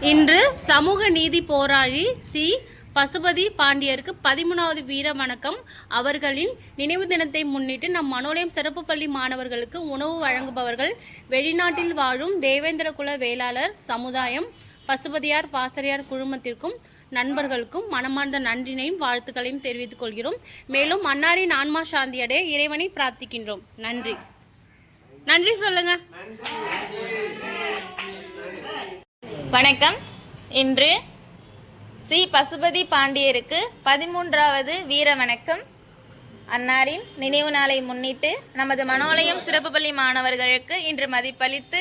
இன்று சமூக நீதி போராளி சி. பசுபதி பாண்டியருக்கு பதிமூணாவது வீர வணக்கம். அவர்களின் நினைவு தினத்தை முன்னிட்டு நம் மனோலயம் சிறப்பு பள்ளி மாணவர்களுக்கு உணவு வழங்குபவர்கள் வெளிநாட்டில் வாழும் தேவேந்திர குல வேளாளர் சமுதாயம் பசுபதியார் பாசறையார் குழுமத்திற்கும் நண்பர்களுக்கும் மனமார்ந்த நன்றினையும் வாழ்த்துக்களையும் தெரிவித்துக் கொள்கிறோம். மேலும் அன்னாரின் ஆன்மா சாந்தியடைய இறைவனை பிரார்த்திக்கின்றோம். நன்றி. நன்றி சொல்லுங்க. வணக்கம். இன்று சி. பசுபதி பாண்டியருக்கு பதிமூன்றாவது வீர வணக்கம். அன்னாரின் நினைவு நாளை முன்னிட்டு நமது மனோலயம் சிறப்பு பள்ளி மாணவர்களுக்கு இன்று மதிப்பளித்து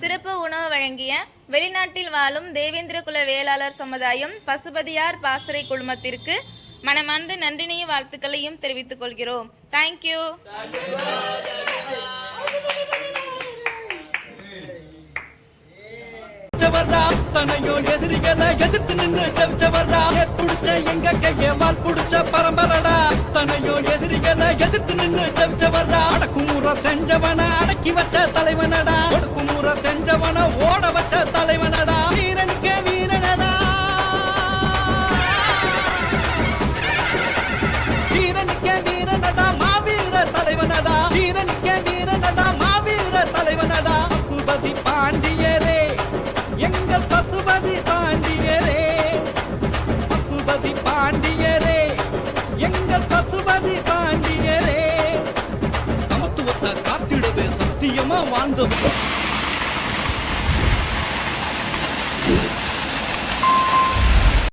சிறப்பு உணவு வழங்கிய வெளிநாட்டில் வாழும் தேவேந்திர குல வேளாளர் சமுதாயம் பசுபதியார் பாசறை குழுமத்திற்கு மனமார்ந்த நன்றினையும் வாழ்த்துக்களையும் தெரிவித்துக் கொள்கிறோம். தேங்க்யூ ஜெயிச்சவர்ரா அத்தனையோ எதிரிகளை எதிர்த்து நின்று ஜெயிச்சவர்ரா புடிச்ச எங்க கைய வால் புடிச்ச பரம்பரடா? அத்தனையோ எதிரிகளை எதிர்த்து நின்று ஜெயிச்சவர்ரா அடக்குமுறை செஞ்சவன அடக்கி வச்ச தலைவனடா? பசுபதி பாண்டியரே எங்கள் பசுபதி பாண்டியரே. நமத்துவத்தை காத்திடவே சத்தியமா வாழ்ந்தோம்.